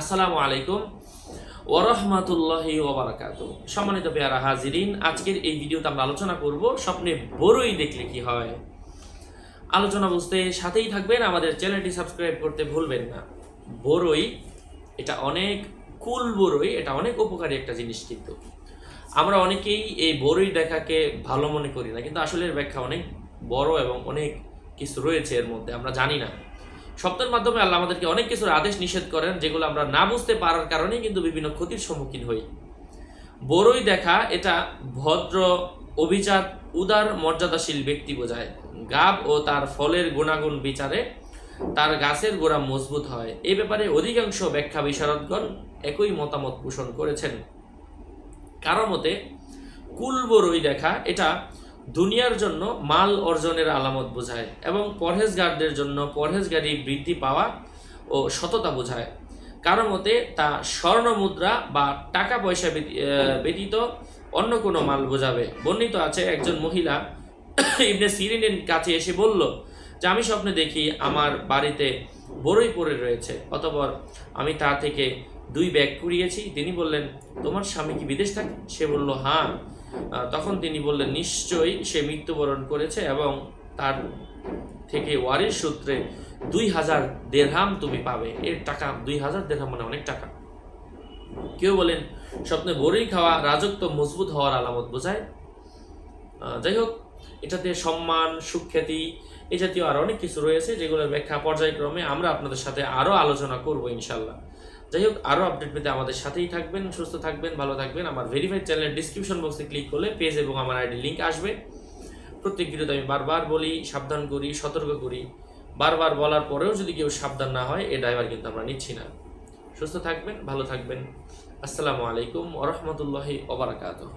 আসসালামু আলাইকুম ওরহমাতুল্লাহি ওবরাকাত সম্মানিত পেয়ারা হাজিরিন, আজকের এই ভিডিওতে আমরা আলোচনা করব স্বপ্নে বড়ই দেখলে কি হয়। আলোচনা বুঝতে সাথেই থাকবেন, আমাদের চ্যানেলটি সাবস্ক্রাইব করতে ভুলবেন না। বড়ই এটা অনেক কুল বড়ই এটা অনেক উপকারী একটা জিনিস কিন্তু। আমরা অনেকেই এই বড়ই দেখাকে ভালো মনে করি না, কিন্তু আসলে এর ব্যাখ্যা অনেক বড় এবং অনেক কিছু রয়েছে এর মধ্যে, আমরা জানি না। শব্দের মাধ্যমে আল্লাহ আমাদেরকে অনেক কিছুর আদেশ নিষেধ করেন, যেগুলো আমরা না বুঝতে পারার কারণে কিন্তু বিভিন্ন ক্ষতির সম্মুখীন হই। বড়ই দেখা, এটা ভদ্র অভিজাত, উদার, মর্যাদাশীল ব্যক্তি বোঝায়। গাব ও তার ফলের গুণাগুণ বিচারে, তার গাছের গোড়া মজবুত হয়। এ ব্যাপারে অধিকাংশ ব্যাখ্যা বিশারদগণ একই মতামত পোষণ করেছেন। কারও মতে, কুল বড়ই দেখা, এটা দুনিয়ার জন্য মাল অর্জনের আলামত বোঝায় এবং পরহেজগারদের জন্য পরহেজগারি বৃদ্ধি পাওয়া ও সততা বোঝায়। কারও মতে তা স্বর্ণ মুদ্রা বা টাকা পয়সা ব্যতীত অন্য কোনো মাল বোঝাবে। বর্ণিত আছে একজন মহিলা ইবনে সিরিনের কাছে এসে বলল, যে আমি স্বপ্নে দেখি আমার বাড়িতে বড়ই পড়ে রয়েছে, অতপর আমি তা থেকে দুই ব্যাগ কুড়িয়েছি। তিনি বললেন, তোমার স্বামী কি বিদেশ থাকে? সে বলল হ্যাঁ। তখন তিনি বললেন, নিশ্চয়ই সে মৃত্যুবরণ করেছে এবং তার থেকে ওয়ারির সূত্রে দুই হাজার দেড়হাম তুমি পাবে। এর টাকা, দুই হাজার দেড়হাম মানে অনেক টাকা। কেউ বলেন, স্বপ্নে বড়ই খাওয়া, রাজত্ব মজবুত হওয়ার আলামত বোঝায়? যাই হোক, এটাতে সম্মান, সুখ্যাতি এ জাতীয় আরও অনেক কিছু রয়েছে যেগুলোর ব্যাখ্যা পর্যায়ক্রমে আমরা আপনাদের সাথে আরও আলোচনা করব ইনশাল্লাহ। যাই হোক আরও আপডেট পেতে আমাদের সাথেই থাকবেন, সুস্থ থাকবেন, ভালো থাকবেন। আমার ভেরিফাইড চ্যানেলের ডিসক্রিপশন বক্সে ক্লিক করলে পেজ এবং আমার আইডি লিঙ্ক আসবে। প্রত্যেক ভিডিওতে আমি বারবার বলি, সাবধান করি, সতর্ক করি। বারবার বলার পরেও যদি কেউ সাবধান না হয়, এ ড্রাইভার কিন্তু আমরা নিচ্ছি না। সুস্থ থাকবেন, ভালো থাকবেন। আসসালামু আলাইকুম ওরহমতুল্লাহি ওবরাকাতুহ